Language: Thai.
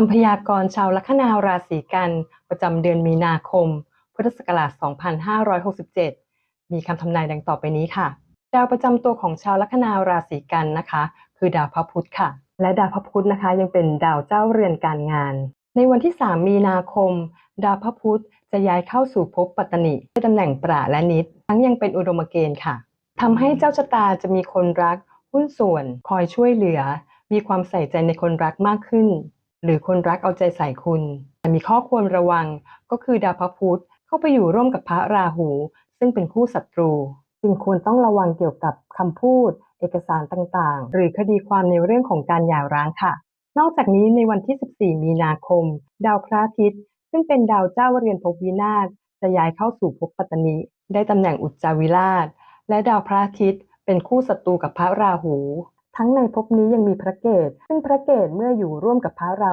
คำพยากรณ์ชาวลัคนาราศีกัน ประจำเดือนมีนาคม พุทธศักราช 2567 มีคำทำนายดังต่อไปนี้ค่ะ ดาวประจำตัวของชาวลัคนาราศีกันนะคะ คือดาวพระพุธค่ะ และดาวพระพุธนะคะ ยังเป็นดาวเจ้าเรือนการงาน ในวันที่ 3 มีนาคม ดาวพระพุธจะย้ายเข้าสู่ภพปัตตนิในตำแหน่งประและนิด ทั้งยังเป็นอุดมเกณฑ์ค่ะทำให้เจ้าชะตาจะมีคนรัก หุ้นส่วน คอยช่วยเหลือ มีความใส่ใจในคนรักมากขึ้น หรือคนรักเอาใจใส่คุณแต่มีข้อควรระวังก็คือดาวพระพุธเข้าไปอยู่ร่วมกับพระราหู ซึ่งเป็นคู่ศัตรู จึงควรต้องระวังเกี่ยวกับคำพูด เอกสารต่างๆ หรือคดีความในเรื่องของการหย่าร้างค่ะ นอกจากนี้ในวันที่ 14 มีนาคม ดาวพระอาทิตย์ ซึ่งเป็นดาวเจ้าเรือนภพวินาศจะย้ายเข้าสู่ภพปัตตนิ ได้ตำแหน่งอุจจาวิราช และดาวพระอาทิตย์ เป็นคู่ศัตรูกับพระราหู ทั้งในภพนี้ยังมีพระเกตซึ่งพระเกตเมื่ออยู่ร่วมกับพระรา